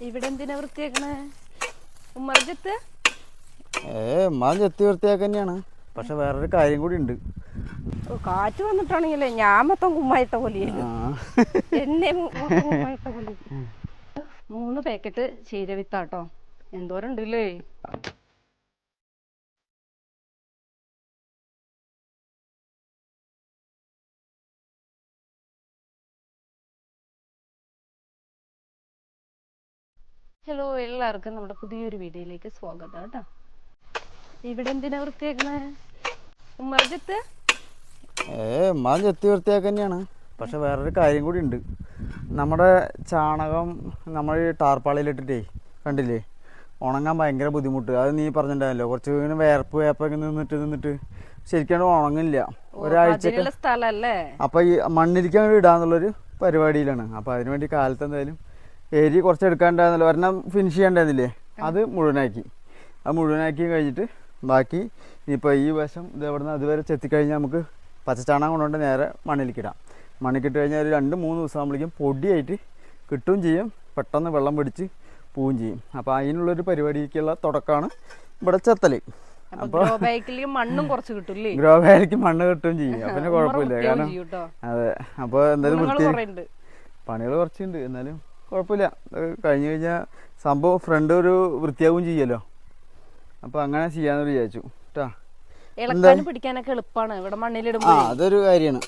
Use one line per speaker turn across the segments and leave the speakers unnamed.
ഇവിടെ എന്തിനാ വൃത്തിയാക്കണേ? ഉമ്മർജത്ത്
ഏ ഉമ്മാൻ ചെത്തി വൃത്തിയാക്കി തന്നെയാണ് പക്ഷെ വേറൊരു കാര്യം കൂടി ഉണ്ട്.
കാറ്റ് വന്നിട്ടാണെങ്കിലേ ഞാൻ മൊത്തം കുമ്മായിട്ട പോലെയായിരുന്നു എന്നെ കുമ്മായിട്ട മൂന്ന് പാക്കറ്റ് ചീരവിത്താട്ടോ. എന്തോരം ഉണ്ടല്ലേ ഹലോ എല്ലാവർക്കും നമ്മുടെ പുതിയൊരു വീഡിയോയിലേക്ക് സ്വാഗതം കേട്ടോ. ഇവിടെ എന്തിനാ വൃത്തിയാക്കണേ ഉമ്മർജത്ത്
ഏ ഉമ്മാൻ ചെത്തി വൃത്തിയാക്കി തന്നെയാണ്. പക്ഷെ വേറൊരു കാര്യം കൂടി ഉണ്ട്. നമ്മുടെ ചാണകം നമ്മൾ ഈ ടാർപ്പാളിയിലിട്ടിട്ടേ കണ്ടില്ലേ? ഉണങ്ങാൻ ഭയങ്കര ബുദ്ധിമുട്ട്. അത് നീ പറഞ്ഞിട്ടുണ്ടായല്ലോ കുറച്ച് ഇങ്ങനെ വേർപ്പ് വേപ്പൊക്കെ നിന്നിട്ട് നിന്നിട്ട് ശരിക്കും ഉണങ്ങില്ല. ഒരാഴ്ച
അപ്പൊ സ്ഥലല്ലേ?
ഈ മണ്ണിരിക്കാൻ ഇടാന്നുള്ളൊരു പരിപാടിയിലാണ്. അപ്പൊ അതിനുവേണ്ടി കാലത്ത് എന്തായാലും ഏരി കുറച്ച് എടുക്കാണ്ടായിരുന്നല്ലോ ഒരെണ്ണം ഫിനിഷ് ചെയ്യണ്ടായിരുന്നില്ലേ? അത് മുഴുവനാക്കി. അത് മുഴുവനാക്കി കഴിഞ്ഞിട്ട് ബാക്കി ഇനിയിപ്പോൾ ഈ വശം ഇത് എവിടെ നിന്ന് അതുവരെ ചെത്തിക്കഴിഞ്ഞാൽ നമുക്ക് പച്ചച്ചാണകം കൊണ്ടുകൊണ്ട് നേരെ മണ്ണിലേക്കിടാം മണ്ണിക്കിട്ട് കഴിഞ്ഞാൽ ഒരു രണ്ട് മൂന്ന് ദിവസം ആകുമ്പോഴേക്കും പൊടിയായിട്ട് കിട്ടുകയും ചെയ്യും. പെട്ടെന്ന് വെള്ളം പിടിച്ച് പോവുകയും ചെയ്യും. അപ്പോൾ അതിനുള്ളൊരു പരിപാടിക്കുള്ള തുടക്കമാണ് ഇവിടെ ചെത്തൽ
അപ്പോൾ മണ്ണും കുറച്ച് കിട്ടൂല്ലേ
ഗ്രോ ബാഗിലേക്ക് മണ്ണ് കിട്ടുകയും ചെയ്യും. അപ്പം പിന്നെ കുഴപ്പമില്ല. കാരണം അതെ. അപ്പോൾ എന്തായാലും വൃത്തി പണികൾ കുറച്ചുണ്ട്. എന്നാലും കുഴപ്പമില്ല. കഴിഞ്ഞു കഴിഞ്ഞ് കഴിഞ്ഞാൽ സംഭവം ഫ്രണ്ട് ഒരു വൃത്തിയാവും ചെയ്യല്ലോ. അപ്പോൾ അങ്ങനെ ചെയ്യാന്ന് വിചാരിച്ചു. കേട്ടാ
ഇളക്കാനും പിടിക്കാനൊക്കെ എളുപ്പമാണ് ഇവിടെ
ആ അതൊരു കാര്യമാണ്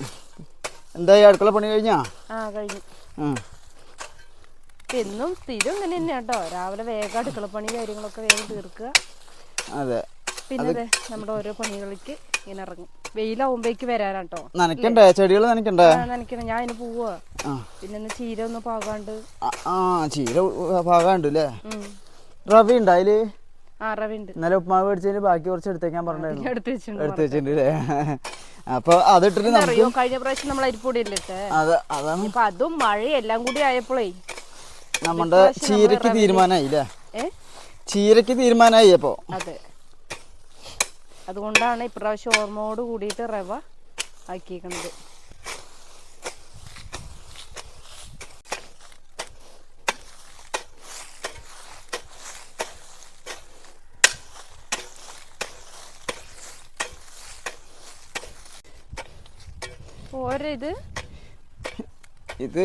എന്തായി അടുക്കള പണി കഴിഞ്ഞാ?
ആ കഴിഞ്ഞു. എന്നും സ്ഥിരം ഇങ്ങനെ തന്നെയാ കേട്ടോ രാവിലെ വേഗം അടുക്കളപ്പണി കാര്യങ്ങളൊക്കെ വേഗം തീർക്കുക.
അതെ.
പിന്നെ നമ്മുടെ ഓരോ പണികളിലേക്ക് ഇങ്ങനെ ഇറങ്ങും. വെയിലാവുമ്പേക്ക് വരാനാട്ടോ
നനക്കണ്ടേ ചെടികൾ നനക്കണ്ടേ
നനക്കണ ഞാൻ അതിന് പോവാ. പിന്നെ ചീര ഒന്ന് പാകാണ്ട്.
ആ, ചീര പാകാണ്ട് അല്ലേ
റവി
റവ ഉണ്ട് അതിൽ
ആ റവിണ്ട്
ഇന്നലെ ഉപ്മാവ് മേടിച്ചതിന് ബാക്കി കുറച്ച് എടുത്തേക്കാൻ പറഞ്ഞായിരുന്നു
എടുത്ത് വെച്ചിട്ടുണ്ട്
അല്ലേ? അപ്പോൾ അതിട്ടിട്ട് നമുക്ക്
അറിയോ? കഴിഞ്ഞ പ്രാവശ്യം നമ്മൾ അരിപ്പൊടി
അതാണ്.
ഇപ്പൊ അതും മഴ എല്ലാം കൂടി ആയപ്പോഴേ
നമ്മുടെ ചീരക്ക് തീരുമാനമായി അല്ലേ?
ഏ?
ചീരയ്ക്ക് തീരുമാനമായി അപ്പോൾ
അതെ. അതുകൊണ്ടാണ് ഇപ്രാവശ്യം ഓർമ്മയോട് കൂടിയിട്ട് റവ ആക്കിയേക്കണത്. പോരെ ഇത്?
ഇത്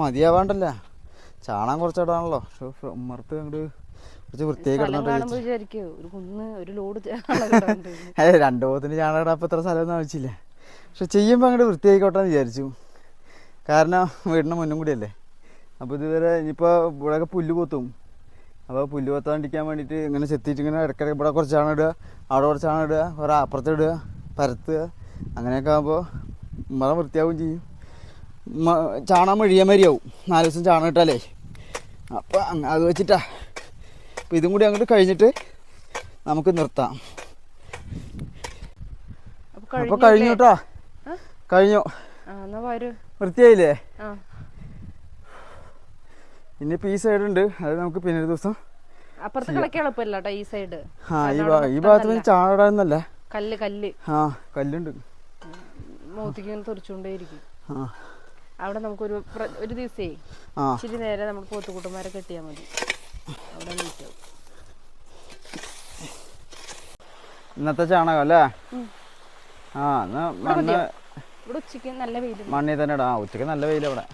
മതിയാവാണ്ടല്ല. ചാണകം കുറച്ചിടാണല്ലോ. പക്ഷെ അങ്ങോട്ട് കുറച്ച് വൃത്തിയായി
ഒരു കുന്ന് ഒരു ലോഡ്
രണ്ടു പോത്തിന് ചാണകം ഇടാൻ ഇത്ര സ്ഥലമൊന്നും ആവശ്യമില്ല. പക്ഷെ ചെയ്യുമ്പോൾ അങ്ങോട്ട് വൃത്തിയായിക്കോട്ടെ എന്ന് വിചാരിച്ചു. കാരണം വീടിന് മുന്നും കൂടിയല്ലേ. അപ്പോൾ ഇതുവരെ ഇനിയിപ്പോൾ ഇവിടെയൊക്കെ പുല്ല് പോത്തും. അപ്പോൾ പുല്ല് കൊത്താണ്ടിരിക്കാൻ വേണ്ടിയിട്ട് ഇങ്ങനെ ചെത്തിയിട്ട് ഇങ്ങനെ ഇടയ്ക്കിടയ്ക്ക് ഇവിടെ കുറച്ച് ചാണകം ഇടുക അവിടെ കുറച്ച് ചാണകം ഇടുക കുറെ അപ്പുറത്ത് ഇടുക പരത്തുക അങ്ങനെയൊക്കെ ആകുമ്പോൾ മരം വൃത്തിയാവുകയും ചെയ്യും. ചാണകം മെഴിയാൻ മരിയാവും നാല് ദിവസം ചാണകം ഇട്ടാലേ. അപ്പോൾ അത് വെച്ചിട്ടാ. അപ്പോൾ ഇതും കൂടി അങ്ങോട്ട് കഴിഞ്ഞിട്ട് നമുക്ക് നിർത്താം.
അപ്പൊ
അപ്പോൾ? കഴിഞ്ഞു. കേട്ടോ? കഴിഞ്ഞു വൃത്തിയായില്ലേ? ഇനിയിപ്പോൾ ഈ സൈഡ് ഉണ്ട് അത് നമുക്ക് പിന്നൊരു ദിവസം
ഈ സൈഡ്.
ആ ഈ ഭാഗത്ത് ചാടാന്നല്ല
കല്ല് കല്ല്.
ആ കല്ലുണ്ട്.
മൂത്തിക്ക് ഇങ്ങനെ തെറിച്ചുകൊണ്ടേയിരിക്കും അവിടെ നമുക്കൊരു ഒരു ദിവസേ ഇച്ചിരി നേരെ നമുക്ക് പോത്തുകൂട്ടന്മാരെ കെട്ടിയാൽ മതി. അവിടെ നീറ്റാവും
ഇന്നത്തെ ചാണകം അല്ലേ. ആ എന്നാ മണ്ണ്?
ഇവിടെ ഉച്ചയ്ക്ക് നല്ല വെയിൽ
മണ്ണിൽ തന്നെ ഇടാം. ഉച്ചയ്ക്ക് ഉച്ചയ്ക്ക് നല്ല വെയിൽ അവിടെ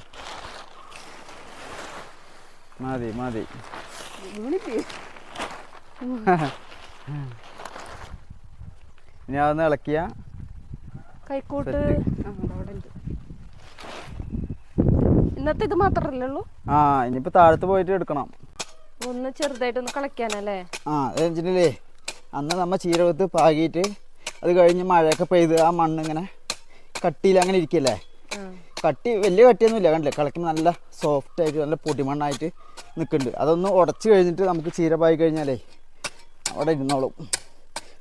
മതി മതി? ഇനി അതൊന്ന് ഇളക്കിയ.
കൈക്കോട്ട്. ഇന്നത്തെ ഇത് മാത്രല്ലേ ഉള്ളൂ?
ആ ഇനിയിപ്പോ താഴത്ത് പോയിട്ട് എടുക്കണം.
ഒന്ന് ചെറുതായിട്ടൊന്ന് കളിക്കാനല്ലേ?
ആ അത് അന്ന് നമ്മ ചീരവത്ത് പാകിയിട്ട് അത് കഴിഞ്ഞ് മഴയൊക്കെ പെയ്ത് ആ മണ്ണ് ഇങ്ങനെ കട്ടിയിൽ അങ്ങനെ ഇരിക്കല്ലേ? കട്ടി വലിയ കട്ടിയൊന്നുമില്ല കണ്ടില്ലേ? കളിക്കുമ്പോൾ നല്ല സോഫ്റ്റ് ആയിട്ട് നല്ല പൊടിമണ്ണായിട്ട് നിൽക്കുന്നുണ്ട്. അതൊന്ന് ഉടച്ച് കഴിഞ്ഞിട്ട് നമുക്ക് ചീര പായി കഴിഞ്ഞാലേ അവിടെ ഇരുന്നോളും.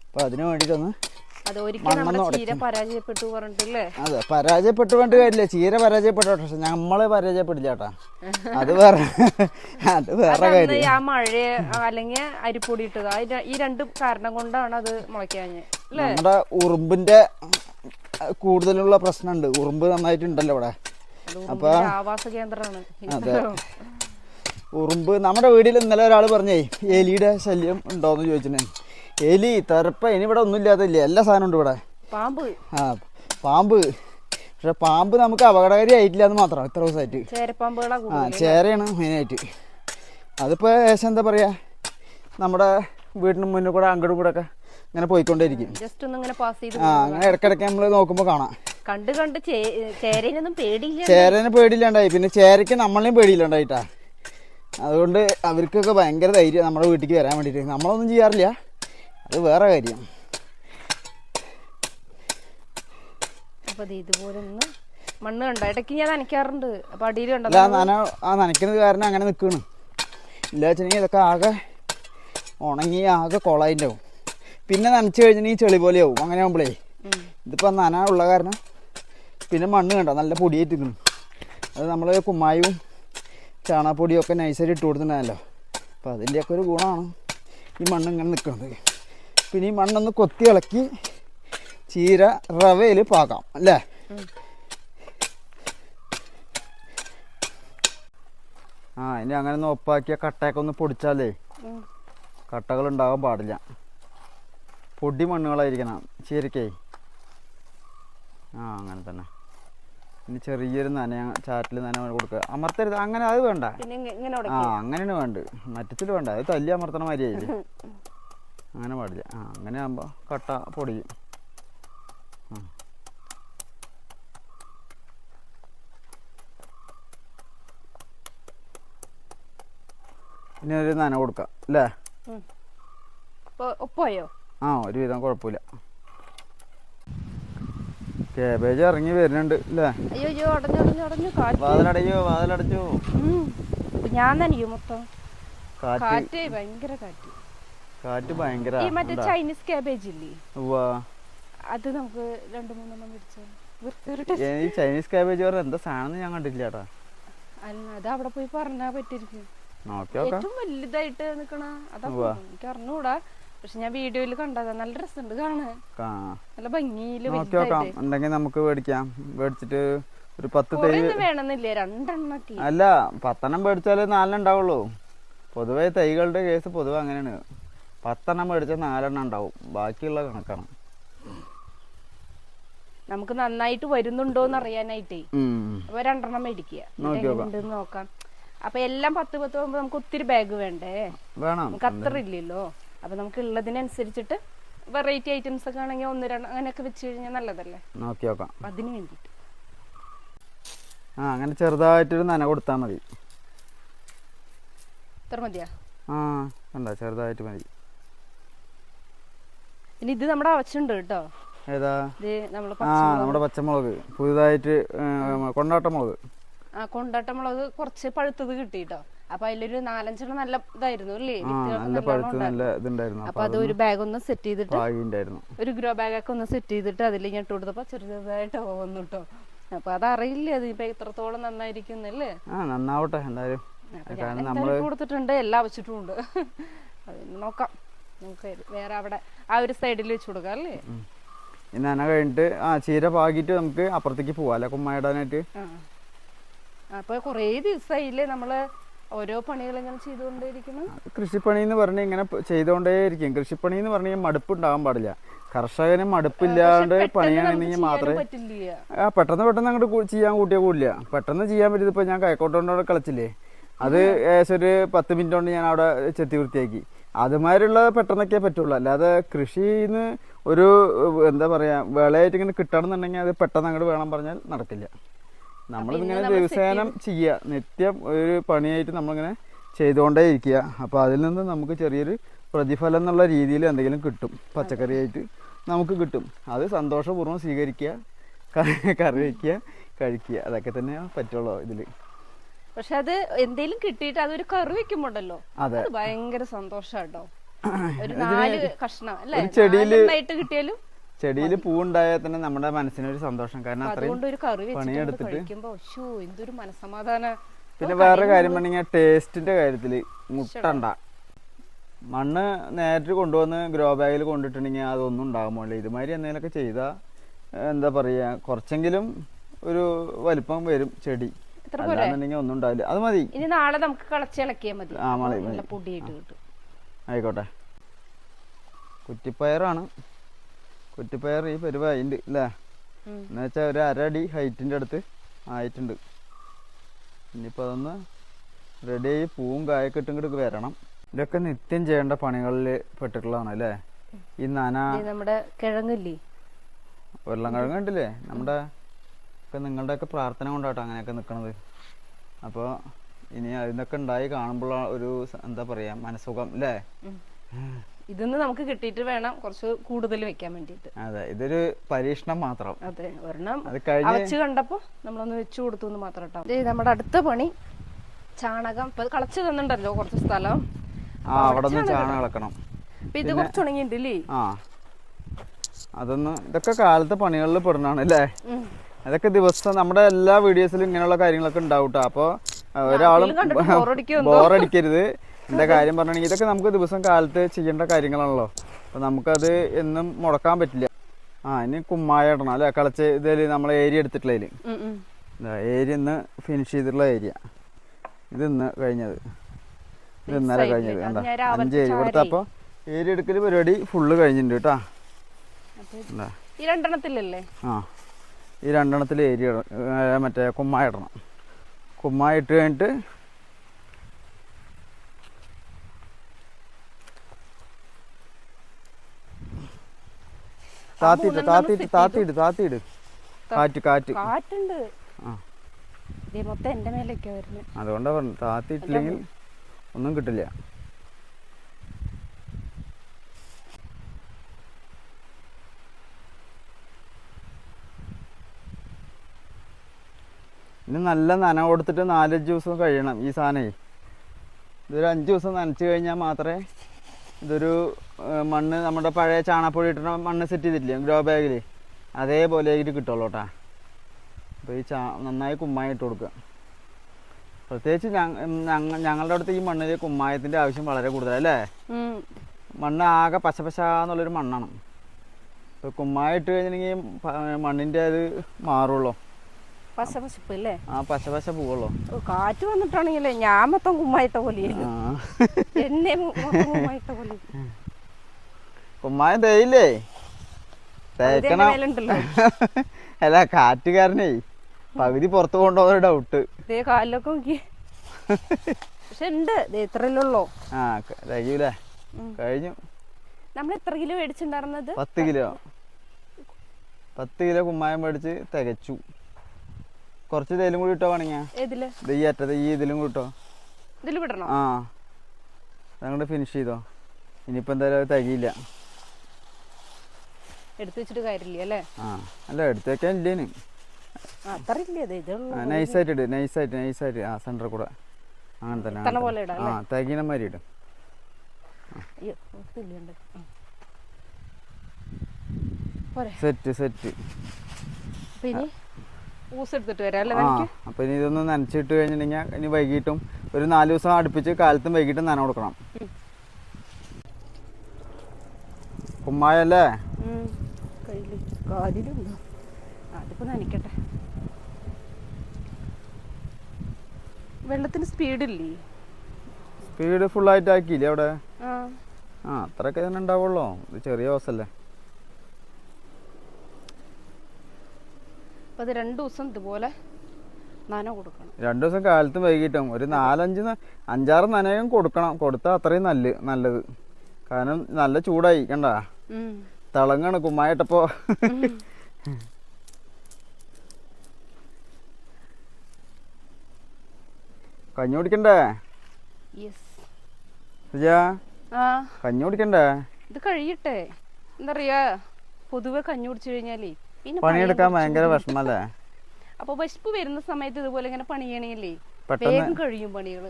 അപ്പോൾ അതിന് വേണ്ടിയിട്ടൊന്ന്
അത് ഒരിക്കൽ നമ്മുടെ ചീര പരാജയപ്പെട്ടു പറഞ്ഞിട്ടില്ലേ?
അതെ പരാജയപ്പെട്ടു കൊണ്ട് കാര്യമില്ല. ചീര പരാജയപ്പെട്ടു. പക്ഷെ നമ്മൾ പരാജയപ്പെടില്ല അത് വേറെ അത് വേറെ കാര്യം.
ആ മഴ അല്ലെങ്കിൽ അരിപ്പൊടി ഇട്ടത് ഈ രണ്ട് കാരണം കൊണ്ടാണ് അത് മുളയ്ക്കാഞ്ഞ്
നമ്മുടെ ഉറുമ്പിന്റെ കൂടുതലുള്ള പ്രശ്നമുണ്ട്. ഉറുമ്പ് നന്നായിട്ടുണ്ടല്ലോ ഇവിടെ.
അപ്പൊ ആവാസ കേന്ദ്രമാണ്.
അതെ. ഉറുമ്പ് നമ്മുടെ വീട്ടിൽ ഇന്നലെ ഒരാൾ പറഞ്ഞേ എലിയുടെ ശല്യം ഉണ്ടോന്ന് ചോദിച്ചിട്ടുണ്ടായിരുന്നു എലി തെറപ്പ ഇനി ഇവിടെ ഒന്നും ഇല്ലാതില്ല എല്ലാ സാധനം ഉണ്ട് ഇവിടെ.
പാമ്പ്.
ആ പാമ്പ്. പക്ഷെ പാമ്പ് നമുക്ക് അപകടകാരി ആയിട്ടില്ല എന്ന് മാത്രം ഇത്ര ദിവസമായിട്ട്. ആ ചേരയാണ് മെയിനായിട്ട് അതിപ്പോൾ ഏകദേശം എന്താ പറയുക നമ്മുടെ വീടിന് മുന്നിൽ കൂടെ അങ്ങോട്ടും കൂടെ ഒക്കെ ഇങ്ങനെ പോയിക്കൊണ്ടേയിരിക്കും.
ജസ്റ്റ് ഒന്ന് ഇങ്ങനെ പാസ് ചെയ്ത്
ആ അങ്ങനെ ഇടയ്ക്കിടയ്ക്ക് നമ്മൾ നോക്കുമ്പോൾ കാണാം.
കണ്ട് കണ്ട് ചേരനൊന്നും ചേരേനൊന്നും പേടിയില്ല
ചേരനെ പേടിയില്ലാണ്ടായി. പിന്നെ ചേരയ്ക്ക് നമ്മളെയും പേടിയില്ലാണ്ടായിട്ടാ. അതുകൊണ്ട് അവർക്കൊക്കെ ഭയങ്കര ധൈര്യം നമ്മുടെ വീട്ടിലേക്ക് വരാൻ വേണ്ടിയിട്ട്. നമ്മളൊന്നും ചെയ്യാറില്ല. അത് വേറെ കാര്യം.
അപ്പൊ ദേ ഇതുപോലെ ഒന്ന് മണ്ണ് കണ്ടോ? ഇടയ്ക്ക് ഞാൻ നനയ്ക്കാറുണ്ട്. അപ്പൊ അടിയിൽ
അല്ല
കണ്ടോ
നന ആ നനയ്ക്കുന്നത് കാരണം അങ്ങനെ നിൽക്കണം ഇല്ല വെച്ചിട്ടുണ്ടെങ്കിൽ ഇതൊക്കെ ആകെ ഉണങ്ങി ആകെ കൊളായിണ്ടാവും. പിന്നെ നനച്ച് കഴിഞ്ഞിട്ടുണ്ടെങ്കിൽ ചെളി പോലെ ആവും. അങ്ങനെ ആകുമ്പോഴേ
ഇതിപ്പോ
ഇതിപ്പോൾ നന ഉള്ള കാരണം പിന്നെ മണ്ണ് കണ്ടോ? നല്ല പൊടിയായിട്ട് നിൽക്കണം അത് നമ്മൾ കുമ്മായും ചാണാപ്പൊടിയും ഒക്കെ നൈസായിട്ട് ഇട്ട് കൊടുത്തിട്ടുണ്ടായിരുന്നല്ലോ. അപ്പോൾ അതിന്റെയൊക്കെ ഒരു ഗുണമാണ് ഈ മണ്ണ് ഇങ്ങനെ നിൽക്കുന്നത് പിന്നെ ഈ മണ്ണൊന്ന് കൊത്തി ഇളക്കി ചീര റവയിൽ പാകാം അല്ലേ? ആ ഇനി അങ്ങനെ ഒന്ന് ഒപ്പാക്കിയ കട്ടയൊക്കെ ഒന്ന് പൊടിച്ചാലേ കട്ടകൾ ഉണ്ടാകാൻ പാടില്ല. പൊടി മണ്ണുകളായിരിക്കണം ചീരക്കേ ആ അങ്ങനെ തന്നെ. ഇനി ചെറിയൊരു നന ചാറ്റിൽ നന കൊടുക്കുക. അമർത്തരുത് അങ്ങനെ അത് വേണ്ട. ആ അങ്ങനെയാണ് വേണ്ട മറ്റത്തിൽ വേണ്ട അത് തല്ലി അമർത്തണ മാതിരിയായില്ലേ? അങ്ങനെ പാടില്ല. ആ അങ്ങനെ ആകുമ്പോൾ കട്ട പൊടിയും. പിന്നെ ഇനി ഒരു നന കൊടുക്കാം അല്ലേ?
ഒപ്പായോ
ആ ഒരുവിധം കുഴപ്പമില്ല കേബേജ് ഇറങ്ങി വരുന്നുണ്ട് അല്ലേ?
അയ്യോ
വാതിലടയോ വാതിലടച്ചോ?
ഞാൻ നനയോ മൊത്തം?
കാറ്റ്
ഭയങ്കര കാറ്റ്.
കാറ്റ് ഭയങ്കര
ഈ മറ്റേ ചൈനീസ് കാബേജ് ഇല്ലേ. അത് നമുക്ക് രണ്ട് മൂന്നെണ്ണം മേടിച്ചോ
ഈ ചൈനീസ് കാബേജ് പറഞ്ഞ എന്താ സാധനം ഞാൻ കണ്ടില്ല
അത് അവിടെ പോയി പറഞ്ഞാ
പറ്റിരിക്കും
ഏറ്റവും വലുതായിട്ട് നിക്കണ അതാ. എനിക്ക് അറിഞ്ഞൂടാ. പക്ഷെ ഞാൻ വീഡിയോയിൽ കണ്ടതാ. നല്ല രസമുണ്ട് കാണാൻ. നല്ല ഭംഗിയിൽ
ഉണ്ടെങ്കിൽ നമുക്ക് മേടിക്കാം. മേടിച്ചിട്ട് ഒരു പത്ത് തൈ
വേണമെന്നില്ലേ? രണ്ടെണ്ണൊക്കെ.
അല്ല പത്തെണ്ണം മേടിച്ചാലേ നാലെണ്ണം ഉണ്ടാവുള്ളൂ. പൊതുവെ തൈകളുടെ കേസ് പൊതുവെ അങ്ങനെയാണ്. പത്തെണ്ണം മേടിച്ച നാലെണ്ണം ഉണ്ടാവും. ബാക്കിയുള്ള കണക്കാണ്.
നമുക്ക് നന്നായിട്ട് വരുന്നുണ്ടോന്ന് അറിയാനായിട്ടേ.
ഉം.
അപ്പൊ രണ്ടെണ്ണം മേടിക്കുക.
നോക്കി
അപ്പൊ എല്ലാം പത്ത് പത്ത് പോകുമ്പോ നമുക്ക് ഒത്തിരി ബാഗ് വേണ്ടേ?
വേണം.
നമുക്ക് അത്ര ഇല്ലല്ലോ. അപ്പൊ നമുക്ക് ഉള്ളതിനനുസരിച്ചിട്ട് വെറൈറ്റി ഐറ്റംസ് ഒക്കെ ആണെങ്കിൽ ഒന്ന് രണ്ട് അങ്ങനെയൊക്കെ വെച്ച് കഴിഞ്ഞാൽ നല്ലതല്ലേ?
നോക്കി നോക്കാം.
അതിന് വേണ്ടിട്ട്
ആ അങ്ങനെ ചെറുതായിട്ടൊരു നന കൊടുത്താൽ മതി.
ഇത്ര മതിയാ?
ആ എന്താ ചെറുതായിട്ട് മതി.
പിന്നെ ഇത് നമ്മുടെ ആവശ്യമുണ്ട് കേട്ടോ.
ഏതാ? ആ നമ്മുടെ പച്ചമുളക്. പുതുതായിട്ട് കൊണ്ടാട്ട മുളക്
ആ കൊണ്ടാട്ട മുളക് കുറച്ച് പഴുത്തത് കിട്ടിട്ടോ. അപ്പൊ അതിലൊരു നാലഞ്ചെണ്ണം നല്ല ഇതായിരുന്നു അല്ലേ? അപ്പൊ അത് ഒരു ബാഗ് ഒന്ന് സെറ്റ് ചെയ്തിട്ട് ഒരു ഗ്രോ ബാഗ് ഒക്കെ ഒന്ന് സെറ്റ് ചെയ്തിട്ട് അതിൽ ഞാൻ ഇട്ട് കൊടുത്തപ്പോ ചെറുതായിട്ട് വന്നു കേട്ടോ. അപ്പൊ അതറിയില്ല അത് ഇപ്പൊ ഇത്രത്തോളം നന്നായിരിക്കുന്നല്ലേ
ആ നന്നാവട്ടെ എന്തായാലും.
കൊടുത്തിട്ടുണ്ട് എല്ലാം വെച്ചിട്ടുണ്ട് നോക്കാം. നമുക്ക് വേറെ അവിടെ ആ ഒരു സൈഡിൽ വെച്ച് കൊടുക്കാം അല്ലേ?
നന കഴിഞ്ഞിട്ട് ആ ചീര പാകിട്ട് നമുക്ക് അപ്പുറത്തേക്ക് പോവാല്ലേ കുമ്മായിടാനായിട്ട്
അപ്പൊ കുറേ ദിവസമായില്ലേ നമ്മൾ ഓരോ പണികൾ ഇങ്ങനെ ചെയ്തുകൊണ്ടേയിരിക്കുന്നു?
കൃഷിപ്പണി എന്ന് പറഞ്ഞാൽ ഇങ്ങനെ ചെയ്തോണ്ടേ ചെയ്തുകൊണ്ടേയിരിക്കും. കൃഷിപ്പണി എന്ന് പറഞ്ഞാൽ മടുപ്പ് ഉണ്ടാകാൻ പാടില്ല. കർഷകന് മടുപ്പില്ലാണ്ട് പണിയാണെങ്കിൽ മാത്രമേ ആ പെട്ടെന്ന് പെട്ടെന്ന് അങ്ങോട്ട് ചെയ്യാൻ കൂട്ടിയാൽ കൂടില്ല. പെട്ടെന്ന് ചെയ്യാൻ പറ്റിയത് ഇപ്പൊ ഞാൻ കൈക്കോട്ടോണ്ട് കളിച്ചില്ലേ? അത് ഏകദേശം ഒരു പത്ത് മിനിറ്റ് കൊണ്ട് ഞാൻ അവിടെ ചെത്തി വൃത്തിയാക്കി. അതുമാതിരിയുള്ള പെട്ടെന്നൊക്കെ പറ്റുള്ളൂ. അല്ലാതെ കൃഷിന്ന് ഒരു എന്താ പറയാ വിളയായിട്ട് ഇങ്ങനെ കിട്ടണമെന്നുണ്ടെങ്കിൽ അത് പെട്ടെന്ന് അങ്ങോട്ട് വേണം പറഞ്ഞാൽ നടക്കില്ല. നമ്മളിങ്ങനെ
നമ്മൾ ഇങ്ങനെ
ദിവസേനം ചെയ്യുക നിത്യം ഒരു പണിയായിട്ട് നമ്മളിങ്ങനെ ചെയ്തുകൊണ്ടേ ഇരിക്കുക. അപ്പോൾ അതിൽ നിന്ന് നമുക്ക് ചെറിയൊരു പ്രതിഫലം എന്നുള്ള രീതിയിൽ എന്തെങ്കിലും കിട്ടും. പച്ചക്കറിയായിട്ട് നമുക്ക് കിട്ടും. അത് സന്തോഷപൂർവം സ്വീകരിക്കുക കറി വയ്ക്കുക കഴിക്കുക. അതൊക്കെ തന്നെ പറ്റുള്ളൂ ഇതിൽ
പക്ഷെ അത് എന്തേലും കിട്ടിയിട്ട് അതൊരു കറി വെക്കുമ്പോണ്ടല്ലോ.
അതെ.
ഭയങ്കര സന്തോഷാട്ടോ. ഒരു നാല് കഷ്ണം അല്ലേ? കിട്ടിയാലും
ചെടിയിൽ പൂവുണ്ടായാൽ തന്നെ നമ്മുടെ മനസ്സിനൊരു സന്തോഷം. കാരണം അത്രയും പണിയെടുത്തിട്ട്
എന്തൊരു മനസമാധാന
പിന്നെ വേറെ കാര്യം പറഞ്ഞാൽ ടേസ്റ്റിന്റെ കാര്യത്തിൽ മുട്ടണ്ട. മണ്ണ് നേരിട്ട് കൊണ്ടുവന്ന് ഗ്രോ ബാഗിൽ കൊണ്ടിട്ടുണ്ടെങ്കിൽ അതൊന്നും ഉണ്ടാകുമല്ലോ ഇതുമാതിരി എന്തെങ്കിലുമൊക്കെ ചെയ്താൽ എന്താ പറയുക കുറച്ചെങ്കിലും ഒരു വലിപ്പം വരും ചെടി. അല്ലാന്നുണ്ടെങ്കിൽ ഒന്നും ഉണ്ടാവില്ല. അത് മതി.
ഇനി നാളെ നമുക്ക് കളച്ചിളക്കിയാൽ മതി.
ആ, മതി,
നല്ല. പൊടിയായിട്ട് കിട്ടും.
ആയിക്കോട്ടെ. കുറ്റിപ്പയറാണ്. കുറ്റിപ്പയർ ഈ പരിവായിണ്ട് അല്ലേ. എന്ന് വെച്ചാൽ ഒരു അരടി ഹൈറ്റിന്റെ അടുത്ത് ആയിട്ടുണ്ട്. ഇനിയിപ്പോൾ അതൊന്ന് റെഡിയായി പൂവും കായൊക്കെ ഇട്ടും ഇങ്ങോട്ട് വരണം. ഇതൊക്കെ നിത്യം ചെയ്യേണ്ട പണികളിൽ പെട്ടിട്ടുള്ളതാണ് അല്ലേ? ഈ നന
നമ്മുടെ കിഴങ്ങില്ലേ?
വെള്ളം കിഴങ്ങ് ഉണ്ടല്ലേ? നമ്മുടെ ഒക്കെ നിങ്ങളുടെയൊക്കെ പ്രാർത്ഥന കൊണ്ടാട്ടോ അങ്ങനെയൊക്കെ നിൽക്കണത് അപ്പോൾ ഇനി അതിനൊക്കെ ഉണ്ടായി കാണുമ്പോൾ ഒരു എന്താ പറയാ മനസ്സുഖം അല്ലേ
ഇതിന്ന് നമുക്ക് കിട്ടിയിട്ട് വേണം കുറച്ച് കൂടുതൽ വെക്കാൻ വേണ്ടിയിട്ട്
അതെ ഇതൊരു പരീക്ഷണം മാത്രം.
അതെ ഒരെണ്ണം അവച്ച് കണ്ടപ്പോ നമ്മളൊന്ന് വെച്ചു കൊടുത്തു എന്ന് മാത്രം കേട്ടോ. നമ്മുടെ അടുത്ത പണി ചാണകം. ഇപ്പൊ കളച്ചു തന്നിണ്ടല്ലോ കുറച്ച് സ്ഥലം.
ആ അവിടെ ചാണകം ഇളക്കണം.
അപ്പൊ ഇത് കുറച്ച് ഉണങ്ങിയിട്ടില്ലേ?
ആ അതൊന്ന് ഇതൊക്കെ കാലത്തെ പണികളിൽ പെടുന്നാണ് അല്ലേ. അതൊക്കെ ദിവസം നമ്മുടെ എല്ലാ വീഡിയോസിലും ഇങ്ങനെയുള്ള കാര്യങ്ങളൊക്കെ ഉണ്ടാവും കേട്ടോ അപ്പോൾ ഒരാളും ബോറടിക്കരുത്. എന്താ കാര്യം പറഞ്ഞിട്ടുണ്ടെങ്കിൽ ഇതൊക്കെ നമുക്ക് ദിവസം കാലത്ത് ചെയ്യേണ്ട കാര്യങ്ങളാണല്ലോ. അപ്പോൾ നമുക്കത് എന്നും മുടക്കാൻ പറ്റില്ല. ആ ഇനി കുമ്മായ ഇടണം അല്ലെ? കളച്ച് ഇതിൽ നമ്മളെ ഏരിയ എടുത്തിട്ടുള്ളതിൽ. ഏരിയ ഇന്ന് ഫിനിഷ് ചെയ്തിട്ടുള്ള ഏരിയ. ഇത് ഇന്ന് കഴിഞ്ഞത്. ഇത് ഇന്നലെ കഴിഞ്ഞത്.
എന്താ
അഞ്ച് ഏരിയ കൊടുത്ത
ചാരേ.
അപ്പോൾ ഏരിയ എടുക്കൽ പരിപാടി ഫുള്ള് കഴിഞ്ഞിട്ടുണ്ട് കേട്ടോ
അപ്പൊ
എന്താ
ഈ രണ്ടെണ്ണത്തിലല്ലേ?
ആ. ഈ രണ്ടെണ്ണത്തിൽ ഏരിയ മറ്റേ കുമ്മായ ഇടണം. കുമ്മായ ഇട്ട് കഴിഞ്ഞിട്ട് താത്തിട്ട് താത്തിട്ട്
താത്തിട്ട്
താത്തിയിട്ട് കാറ്റ് കാറ്റ്.
കാറ്റുണ്ട്.
ആ.
ദേ മൊത്തം എന്റെ മേലേക്കാ വരുന്നു.
അതുകൊണ്ടാ പറഞ്ഞു താത്തിട്ടില്ലെങ്കിൽ ഒന്നും കിട്ടില്ല. ഇനി നല്ല നന കൊടുത്തിട്ട് നാലഞ്ച് ദിവസം കഴിയണം ഈ സാധനേ. ഇതൊരു അഞ്ച് ദിവസം നനച്ച് കഴിഞ്ഞാൽ മാത്രമേ ഇതൊരു മണ്ണ് നമ്മുടെ പഴയ ചാണപ്പൊടി ഇട്ടുന്ന മണ്ണ് സെറ്റ് ചെയ്തിട്ടില്ലേ ഗ്രോ ബാഗിൽ അതേപോലെ ഇത് കിട്ടുള്ളൂ കേട്ടോ അപ്പോൾ ഈ ചാ നന്നായി കുമ്മായി ഇട്ട് കൊടുക്കുക. പ്രത്യേകിച്ച് ഞങ്ങ- ഞങ്ങ- ഞങ്ങളുടെ അടുത്ത് ഈ മണ്ണിൽ കുമ്മായത്തിന്റെ ആവശ്യം വളരെ
കൂടുതലല്ലേ
മണ്ണ് ആകെ പശപശ എന്നുള്ളൊരു മണ്ണാണ്. ഇപ്പോൾ കുമ്മായ ഇട്ട് കഴിഞ്ഞിട്ടുണ്ടെങ്കിൽ മണ്ണിന്റെ അത് മാറുള്ളൂ
പശപശപ്പ് അല്ലേ
ആ പശപശ പോവുള്ളൂ.
കാറ്റ് വന്നിട്ടാണെങ്കിലേ ഞാൻ മൊത്തം കുമ്മായിട്ട
ആ.
എന്നെ കുമ്മായിട്ട പോലെ
കുമ്മായം തേയില്ലേ? തേക്കണം അല്ല കാറ്റ് കാരനേ പകുതി പുറത്ത് കൊണ്ടുപോകുന്ന ഡൗട്ട്
കാലിലൊക്കെ നോക്കി. പക്ഷെ ഉണ്ട്. ദേ ഇത്രയല്ലേ
ആ തികയൂലേ കഴിഞ്ഞു.
നമ്മൾ എത്ര കിലോ മേടിച്ചിട്ടുണ്ടായിരുന്നത്?
പത്ത് കിലോ. പത്ത് കിലോ കുമ്മായം മേടിച്ച് തികച്ചു. കുറച്ച് ഇതിലും കൂടി ഇട്ടോ വേണമെങ്കിൽ? ഏതിൽ? ഈ അറ്റത്ത് ഈ ഇതിലും കൂടി ഇട്ടോ.
ഇതിൽ വിടണോ?
ആ. അങ്ങോട്ട് ഫിനിഷ് ചെയ്തോ. ഇനിയിപ്പോ എന്തായാലും തികയില്ല.
എടുത്തു വെച്ചിട്ട് കാര്യമില്ല അല്ലേ?
ആ. അല്ല എടുത്ത് വെക്കാൻ ഇല്ലേന്.
ആ, അത്ര ഇല്ല? ഇത് ഇതുള്ളൂ
നൈസായിട്ട് ഇട് നൈസായിട്ട് നൈസായിട്ട് ആ സെന്ററിൽ കൂടെ. അങ്ങനെ തന്നെ ആ തകീന മാതിരി ഇടും. Set set.
അപ്പൊ വരാം അല്ലേ
ആ
എനിക്ക്
ഇനി ഇതൊന്ന് നനച്ചിട്ട് കഴിഞ്ഞിട്ടുണ്ടെങ്കിൽ ഇനി വൈകിട്ടും ഒരു നാല് ദിവസം അടുപ്പിച്ച് കാലത്തും വൈകിട്ടും നന കൊടുക്കണം. കുമ്മായല്ലേ
അതിപ്പോ നനയ്ക്കട്ടെ. വെള്ളത്തിന് സ്പീഡില്ലേ
സ്പീഡ് ഫുള്ളായിട്ട് ആക്കിയില്ലേ അവിടെ?
ആ.
ആ അത്രയൊക്കെ തന്നെ ഉണ്ടാവുള്ളൂ. ഇത് ചെറിയ ഹോസല്ലേ
അപ്പൊ അത് രണ്ടു ദിവസം ഇതുപോലെ നന കൊടുക്കണം.
രണ്ടു ദിവസം കാലത്തും വൈകിട്ടും. ഒരു നാലഞ്ച് ന- അഞ്ചാറ് നനയും കൊടുക്കണം. കൊടുത്താൽ അത്രയും നല്ല നല്ലത്. കാരണം നല്ല ചൂടായി കണ്ട?
ഉം.
തിളങ്ങാണ് കുമ്മായിട്ടപ്പോ. കഞ്ഞി കുടിക്കണ്ടേ?
യെസ്
സുജാ?
ആ.
കഞ്ഞി കുടിക്കണ്ടേ?
ഇത് കഴിയട്ടെ. എന്താ പറയാ? പൊതുവെ കഞ്ഞി കുടിച്ചു കഴിഞ്ഞാലേ പിന്നെ
പണിയെടുക്കാൻ ഭയങ്കര വിഷമല്ലേ?
അപ്പൊ വിശപ്പ് വരുന്ന സമയത്ത് ഇതുപോലെ ഇങ്ങനെ പണിയണേലേ
പെട്ടെന്ന്
വേഗം കഴിയും പണികൾ.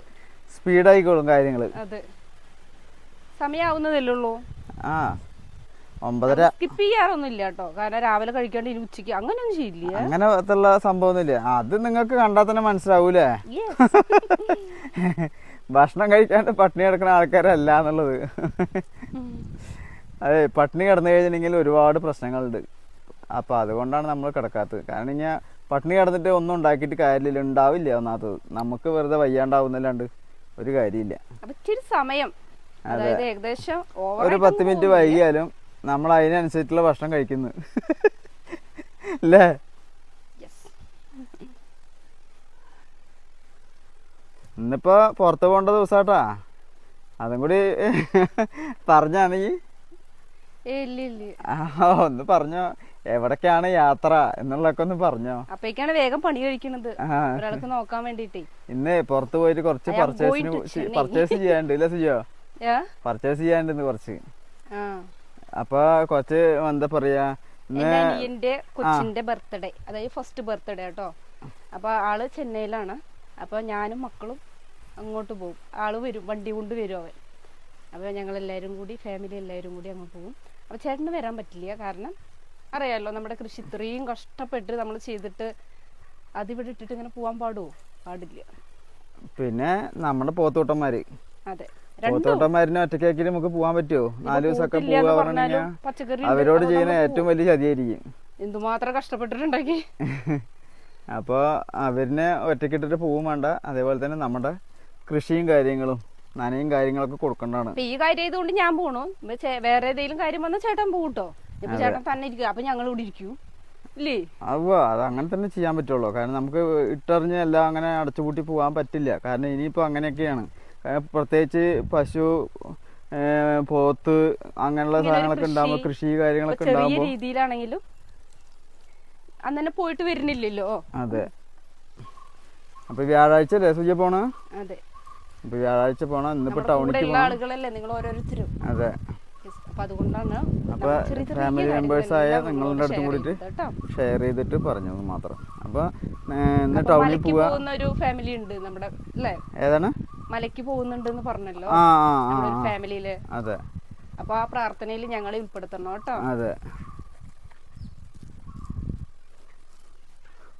സ്പീഡായിക്കോളും കാര്യങ്ങൾ.
അതെ. സമയാവുന്നതല്ലേ ഉള്ളൂ
ആ ഒമ്പതര.
സ്കിപ്പ് ചെയ്യാറൊന്നും ഇല്ല കേട്ടോ കാരണം രാവിലെ കഴിക്കാണ്ട് ഇനി ഉച്ചയ്ക്ക്. അങ്ങനെയൊന്നും ചെയ്യില്ല?
അങ്ങനത്തുള്ള സംഭവമൊന്നുമില്ല. അത് നിങ്ങൾക്ക് കണ്ടാൽ തന്നെ മനസ്സിലാവൂലേ. ഭക്ഷണം കഴിക്കാണ്ട് പട്ടിണി കിടക്കുന്ന ആൾക്കാരല്ല എന്നുള്ളത്. അതെ പട്ടിണി കിടന്നു കഴിഞ്ഞിട്ടുണ്ടെങ്കിൽ ഒരുപാട് പ്രശ്നങ്ങളുണ്ട്. അപ്പോൾ അതുകൊണ്ടാണ് നമ്മൾ കിടക്കാത്തത്. കാരണം കഴിഞ്ഞാൽ പട്ടിണി കിടന്നിട്ട് ഒന്നും ഉണ്ടാക്കിയിട്ട് കാര്യമില്ല ഉണ്ടാവില്ല ഒന്നാമത്തത്. നമുക്ക് വെറുതെ വയ്യാണ്ടാവുന്നല്ലാണ്ട് ഒരു കാര്യമില്ല.
അപ്പൊ ഇച്ചിരി സമയം അതായത് ഏകദേശം
ഒരു പത്ത് മിനിറ്റ്. വൈകിയാലും നമ്മൾ അതിനനുസരിച്ചുള്ള ഭക്ഷണം കഴിക്കുന്നു. അല്ലേ. ഇന്നിപ്പോ പുറത്ത് പോകേണ്ട ദിവസാട്ടാ. അതും കൂടി പറഞ്ഞാ നീ
ഏയ് ഇല്ല ഇല്ല
ആ, ഒന്ന് പറഞ്ഞോ. എവിടൊക്കെയാണ് യാത്ര എന്നുള്ളതൊക്കെ ഒന്ന് പറഞ്ഞോ.
അപ്പേക്കാണ് വേഗം പണി കഴിക്കണത്. ഒരാൾക്ക് നോക്കാൻ വേണ്ടിട്ടേ
ഇന്ന് പുറത്ത് പോയിട്ട് കുറച്ച് പർച്ചേസിന്. പർച്ചേസ് ചെയ്യാണ്ട് ഇല്ല സിജോ? പർച്ചേസ് ചെയ്യാണ്ട് കുറച്ച്. അപ്പൊ കുറച്ച് എന്താ പറയാ
എന്റെ അനിയന്റെ കൊച്ചിന്റെ ബർത്ത്ഡേ അതായത് ഫസ്റ്റ് ബർത്ത്ഡേ കേട്ടോ അപ്പൊ ആൾ ചെന്നൈയിലാണ്. അപ്പൊ ഞാനും മക്കളും അങ്ങോട്ട് പോകും. ആൾ വരും വണ്ടി കൊണ്ട് വരും അവൻ. അപ്പൊ ഞങ്ങൾ എല്ലാവരും കൂടി ഫാമിലി എല്ലാവരും കൂടി അങ്ങ് പോകും അപ്പോൾ ചേട്ടന് വരാൻ പറ്റില്ല കാരണം അറിയാമല്ലോ നമ്മുടെ കൃഷി ഇത്രയും കഷ്ടപ്പെട്ട് നമ്മൾ ചെയ്തിട്ട് അതിവിടെ ഇട്ടിട്ട് ഇങ്ങനെ പോകാൻ പാടുമോ പാടില്ല.
പിന്നെ നമ്മുടെ പോത്തോട്ടന്മാർ
അതെ.
പോത്തോട്ടന്മാരിനെ ഒറ്റയ്ക്കാക്കി നമുക്ക് പോകാൻ പറ്റുമോ? നാല് ദിവസമൊക്കെ
പച്ചക്കറി
അവരോട് ചെയ്യുന്ന ഏറ്റവും വലിയ ചതിയായിരിക്കും.
എന്തുമാത്രം കഷ്ടപ്പെട്ടിട്ടുണ്ടാക്കി
അപ്പോൾ അവരിനെ ഒറ്റയ്ക്കിട്ടിട്ട് പോവും വേണ്ട. അതേപോലെ തന്നെ നമ്മുടെ കൃഷിയും കാര്യങ്ങളും. നനയും കാര്യങ്ങളൊക്കെ കൊടുക്കേണ്ടതാണ്.
ഈ കാര്യം ചെയ്തുകൊണ്ട് ഞാൻ പോണു. വേറെ ഏതെങ്കിലും കാര്യം വന്നാൽ ചേട്ടൻ പോകട്ടോ ഇപ്പൊ ചേട്ടൻ തന്നെ ഇരിക്കും അപ്പൊ ഞങ്ങൾ ഇവിടെ ഇരിക്കൂ. ഇല്ലേ?
അവ അത് അങ്ങനെ തന്നെ ചെയ്യാൻ പറ്റുള്ളൂ. കാരണം നമുക്ക് ഇട്ടറിഞ്ഞ് എല്ലാം അങ്ങനെ അടച്ചുപൂട്ടി പോകാൻ പറ്റില്ല. കാരണം ഇനിയിപ്പോൾ അങ്ങനെയൊക്കെയാണ്. പ്രത്യേകിച്ച് പശു പോത്ത് അങ്ങനെയുള്ള സാധനങ്ങളൊക്കെ ഉണ്ടാകുമ്പോൾ
കൃഷി,
കാര്യങ്ങളൊക്കെ ഉണ്ടാകുമ്പോൾ
രീതിയിലാണെങ്കിലും അന്നെ പോയിട്ട് വരുന്നില്ലല്ലോ.
അതെ. അപ്പൊ വ്യാഴാഴ്ച അല്ലേ സൂചി പോണ?
അതെ.
വ്യാഴാഴ്ച പോണം
ഇന്നിപ്പോ
ടൗണിലേക്ക്
ആളുകളല്ലേ നിങ്ങൾ ഓരോരുത്തരും?
അതെ.
അപ്പൊ അതുകൊണ്ടാണ്
അപ്പൊ ഫാമിലി members ആയ നിങ്ങളുടെ അടുത്ത്
കൂടിട്ട്
കൂടിയിട്ട് ഷെയർ ചെയ്തിട്ട് പറഞ്ഞത് മാത്രം. അപ്പൊ ഇന്ന് ടൗണിൽ
പോകുന്ന ഒരു ഫാമിലി ഉണ്ട് നമ്മുടെ അല്ലേ?
ഏതാണ്?
മലയ്ക്ക് പോകുന്നുണ്ട് പറഞ്ഞല്ലോ. ഫാമിലിയിൽ
അതെ.
അപ്പൊ ആ പ്രാർത്ഥനയിൽ ഞങ്ങളെ ഉൾപ്പെടുത്തണം കേട്ടോ.
അതെ.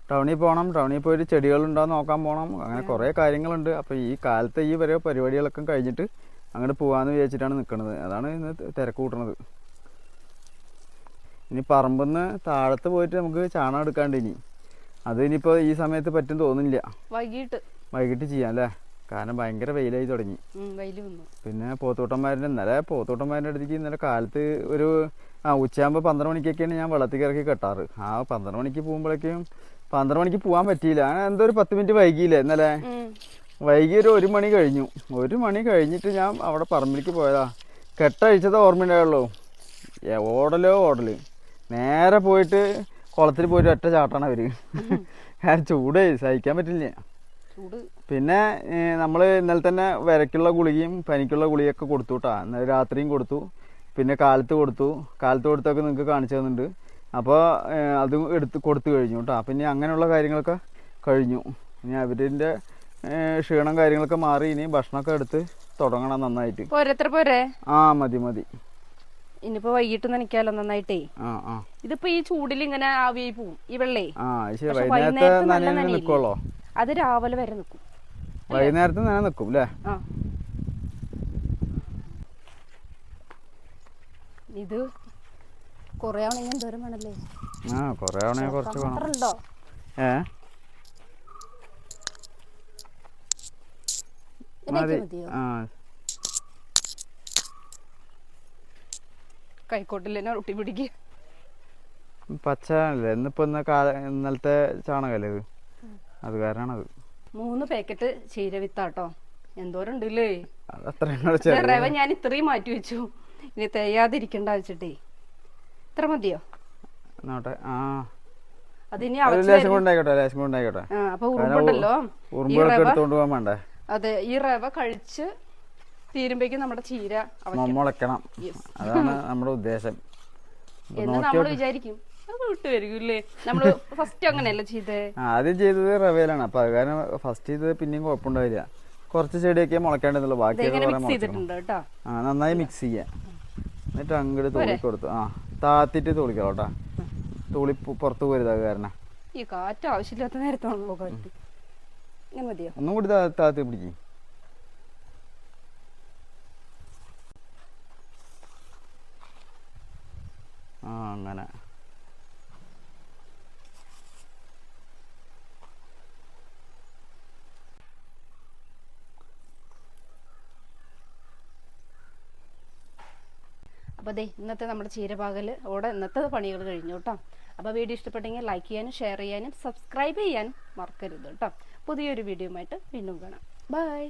ടൗണിൽ പോകണം ടൗണിൽ പോയിട്ട് ചെടികളുണ്ടോ നോക്കാൻ പോകണം അങ്ങനെ കുറേ കാര്യങ്ങളുണ്ട്. അപ്പോൾ ഈ കാലത്തെ ഈ വരെ പരിപാടികളൊക്കെ കഴിഞ്ഞിട്ട് അങ്ങോട്ട് പോകാമെന്ന് വിചാരിച്ചിട്ടാണ് നിൽക്കുന്നത് അതാണ് ഇന്ന് തിരക്ക് കൂട്ടണത്. ഇനി നിന്ന് താഴത്ത് പോയിട്ട് നമുക്ക് ചാണകം എടുക്കാണ്ട് ഇനി. അത് ഇനിയിപ്പോൾ ഈ സമയത്ത് പറ്റും തോന്നുന്നില്ല.
വൈകിട്ട്.
വൈകിട്ട് ചെയ്യാം അല്ലേ? കാരണം ഭയങ്കര വെയിലായി തുടങ്ങി. പിന്നെ പോത്തോട്ടന്മാരുടെ ഇന്നലെ പോത്തോട്ടന്മാരുടെ അടുത്തേക്ക് ഇന്നലെ കാലത്ത് ഒരു ആ ഉച്ചയാകുമ്പോൾ പന്ത്രണ്ട് മണിക്കൊക്കെയാണ് ഞാൻ വെള്ളത്തിൽ ഇറക്കി കെട്ടാറ്. ആ പന്ത്രണ്ട് മണിക്ക് പോകുമ്പോഴേക്കും പന്ത്രണ്ട് മണിക്ക് പോകാൻ പറ്റിയില്ല. അങ്ങനെ എന്തോ ഒരു പത്ത് മിനിറ്റ് വൈകിയില്ലേ ഇന്നലെ. വൈകി ഒരു ഒരു മണി കഴിഞ്ഞു. ഒരു മണി കഴിഞ്ഞിട്ട് ഞാൻ അവിടെ പറമ്പിലേക്ക് പോയതാ. കെട്ടഴിച്ചത് ഓർമ്മയുണ്ടായുള്ളൂ ഉണ്ടായുള്ളൂ ഓടലോ ഓടൽ. നേരെ പോയിട്ട് കുളത്തിൽ പോയിട്ട് ഒറ്റ ചാട്ടാണ് അവർ. ഞാൻ ചൂടേ. സഹിക്കാൻ പറ്റില്ല. പിന്നെ നമ്മൾ ഇന്നലെ തന്നെ വിരക്കുള്ള ഗുളികയും പനിക്കുള്ള ഗുളികയൊക്കെ കൊടുത്തു കേട്ടോ. ഇന്നലെ രാത്രിയും കൊടുത്തു. പിന്നെ കാലത്ത് കൊടുത്തു. കാലത്ത് കൊടുത്തൊക്കെ നിങ്ങൾക്ക് കാണിച്ചു തന്നിട്ടുണ്ട്. അപ്പോൾ അത് എടുത്ത് കൊടുത്തു കഴിഞ്ഞു കേട്ടോ പിന്നെ അങ്ങനെയുള്ള കാര്യങ്ങളൊക്കെ കഴിഞ്ഞു. ഇനി അവരിന്റെ ക്ഷീണം കാര്യങ്ങളൊക്കെ മാറി ഇനി ഭക്ഷണമൊക്കെ എടുത്ത് തുടങ്ങണം നന്നായിട്ട്.
പോരെത്ര പോരെ?
ആ മതി മതി.
ഇനിയിപ്പോ വൈകിട്ട് നനയ്ക്കാലോ നന്നായിട്ടേ. ഇതിപ്പോ ഈ ചൂടിൽ ഇങ്ങനെ ആവിയായി പോവും ഈ വെള്ളേ?
നിൽക്കുള്ളോ
അത് രാവിലെ വരെ നിൽക്കും
വൈകുന്നേരത്തെ നന നിൽക്കും അല്ലേ
ഇത് കൊറേ ആണെങ്കിൽ എന്തോരം വേണല്ലേ?
ആ കുറേ കുറച്ച് വേണം.
ഉണ്ടോ
ഏ? മതി. ആ.
കൈക്കോട്ടിൽ ഒട്ടി പിടിക്കുക
പച്ച അല്ലേ ഇന്നിപ്പോ ഇന്ന് കാല ഇന്നലത്തെ ചാണകല്ലേ ഇത്? അത് കാരണമാണത്
മൂന്ന് പാക്കറ്റ് ചീരവിത്താട്ടോ എന്തോരം ഉണ്ടല്ലേ
അത് അത്രയും കൂടെ ചെറിയ
ഞാൻ ഇത്രയും മാറ്റി വെച്ചു. ഇനി തെയ്യാതിരിക്കണ്ട വെച്ചിട്ടേ. ഇത്ര മതിയോ?
നോട്ടെ ആ.
അതിനി
ലേശം ലേശം
അപ്പൊ ഉറുമ്പുണ്ടല്ലോ.
എടുത്തോണ്ട് പോകാൻ വേണ്ടേ?
അതെ ഈ റവ കഴിച്ച് തീരുമ്പേക്കും നമ്മുടെ ചീര മുളക്കണം.
അതാണ് നമ്മുടെ ഉദ്ദേശം.
എന്ന് നമ്മൾ. വിചാരിക്കും. ഫസ്റ്റ് അങ്ങനെയല്ല ചെയ്തേ?
ആ, ആദ്യം ചെയ്തത് റവയിലാണ്. അപ്പൊ അത് കാരണം ഫസ്റ്റ് ചെയ്തത് പിന്നെയും കുഴപ്പമുണ്ടാവില്ല. കുറച്ച് ചെടിയൊക്കെ
മുളക്കേണ്ടതുള്ളൂ
ബാക്കി നന്നായി മിക്സ് ചെയ്യാം. എന്നിട്ട് അങ്ങോട്ട് തോന്നി കൊടുത്തു. ആ. താത്തിട്ട് തോളിക്കാം കേട്ടാ. തോളി പുറത്ത് പോരുതാ കാരണം.
ഈ കാറ്റ് ആവശ്യമില്ലാത്ത നേരത്താണല്ലോ കാറ്റ് ഇങ്ങനെ മതിയോ?
ഒന്നും കൂടി താത്തി പിടിക്കും ആ അങ്ങനെ
ദേ ഇന്നത്തെ നമ്മുടെ ചീരപാകൽ ഓടെ ഇന്നത്തെ പണികൾ കഴിഞ്ഞു കേട്ടോ. അപ്പോൾ വീഡിയോ ഇഷ്ടപ്പെട്ടെങ്കിൽ ലൈക്ക് ചെയ്യാനും ഷെയർ ചെയ്യാനും സബ്സ്ക്രൈബ് ചെയ്യാനും മറക്കരുത് കേട്ടോ. പുതിയൊരു വീഡിയോയുമായിട്ട് വീണ്ടും കാണാം. ബൈ